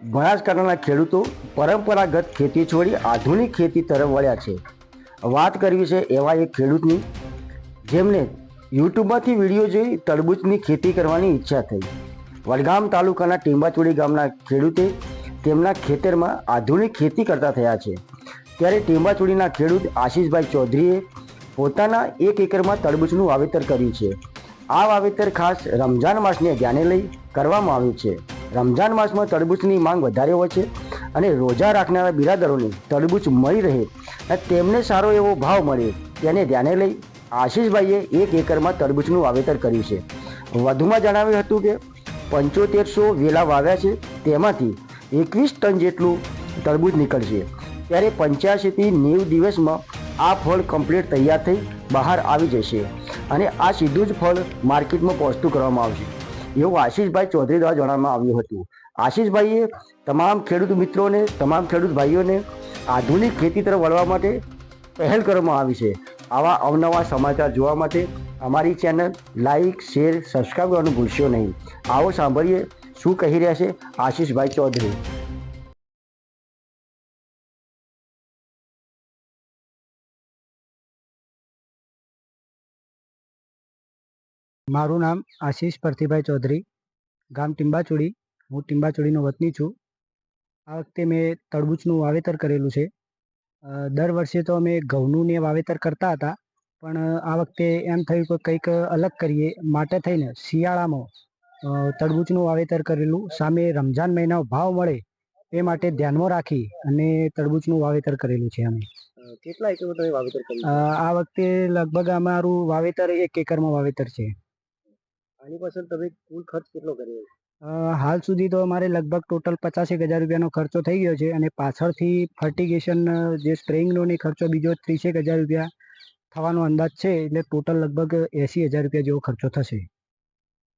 બનાસકાંઠાના ખેડૂતો પરંપરાગત ખેતી છોડી આધુનિક ખેતી તરફ વળ્યા છે. વાત કરવી છે એવા એક ખેડૂતની, જેમને યુટ્યુબમાંથી વીડિયો જોઈ તરબૂચની ખેતી કરવાની ઈચ્છા થઈ. વડગામ તાલુકાના ટીંબાચોડી ગામના ખેડૂતે તેમના ખેતરમાં આધુનિક ખેતી કરતા થયા છે. ત્યારે ટીંબાચોડીના ખેડૂત આશીષભાઈ ચૌધરીએ પોતાના એક એકરમાં તરબૂચનું વાવેતર કર્યું છે. આ વાવેતર ખાસ રમજાન માસને ધ્યાને લઈ કરવામાં આવ્યું છે. રમજાન માસમાં તરબૂચની માંગ વધારે હોય છે અને રોજા રાખનારા બિરાદરોને તરબૂચ મળી રહે અને તેમને સારો એવો ભાવ મળે તેને ધ્યાને લઈ આશીષભાઈએ એક એકરમાં તરબૂચનું વાવેતર કર્યું છે. વધુમાં જણાવ્યું હતું કે પંચોતેરસો વેલા વાવ્યા છે તેમાંથી એકવીસ ટન જેટલું તરબૂચ નીકળશે. ત્યારે પંચ્યાસીથી નેવું દિવસમાં આ ફળ કમ્પ્લીટ તૈયાર થઈ બહાર આવી જશે અને આ સીધું જ ફળ માર્કેટમાં પહોંચતું કરવામાં આવશે. એવું આશીષભાઈ ચૌધરી દ્વારા જણાવવામાં આવ્યું હતું. આશીષભાઈએ તમામ ખેડૂત મિત્રોને, તમામ ખેડૂત ભાઈઓને આધુનિક ખેતી તરફ વળવા માટે પહેલ કરવામાં આવી છે. આવા અવનવા સમાચાર જોવા માટે અમારી ચેનલ લાઈક, શેર, સબસ્ક્રાઈબ કરવાનું ભૂલશો નહીં. આવો સાંભળીએ શું કહી રહ્યા છે આશીષભાઈ ચૌધરી. મારું નામ આશીષ પરથીભાઈ ચૌધરી. ગામ ટીંબાચોડી હું ટીંબાચોડીનો વતની છું. આ વખતે મેં તરબૂચનું વાવેતર કરેલું છે. દર વર્ષે તો અમે ઘઉંનું ને વાવેતર કરતા હતા. પણ આ વખતે એમ થયું કે કંઈક અલગ કરીએ. માટે થઈને શિયાળામાં તરબૂચનું વાવેતર કરેલું. સામે રમજાન મહિનાનો ભાવ મળે એ માટે ધ્યાનમાં રાખી અને તરબૂચનું વાવેતર કરેલું છે અમે. કેટલા એકરમાં વાવેતર આ વખતે લગભગ અમારું વાવેતર એક એકરમાં વાવેતર છે. આની પાછળ તમે કુલ ખર્ચ કેટલો કર્યો હાલ સુધી તો અમારે લગભગ ટોટલ પચાસેક હજાર રૂપિયાનો ખર્ચો થઈ ગયો છે અને પાછળથી ફર્ટિગેશન જે સ્પ્રેઇંગનો ને ખર્ચો બીજો ત્રીસેક હજાર રૂપિયા થવાનો અંદાજ છે એટલે ટોટલ લગભગ એંસી હજાર રૂપિયા જેવો ખર્ચો થશે.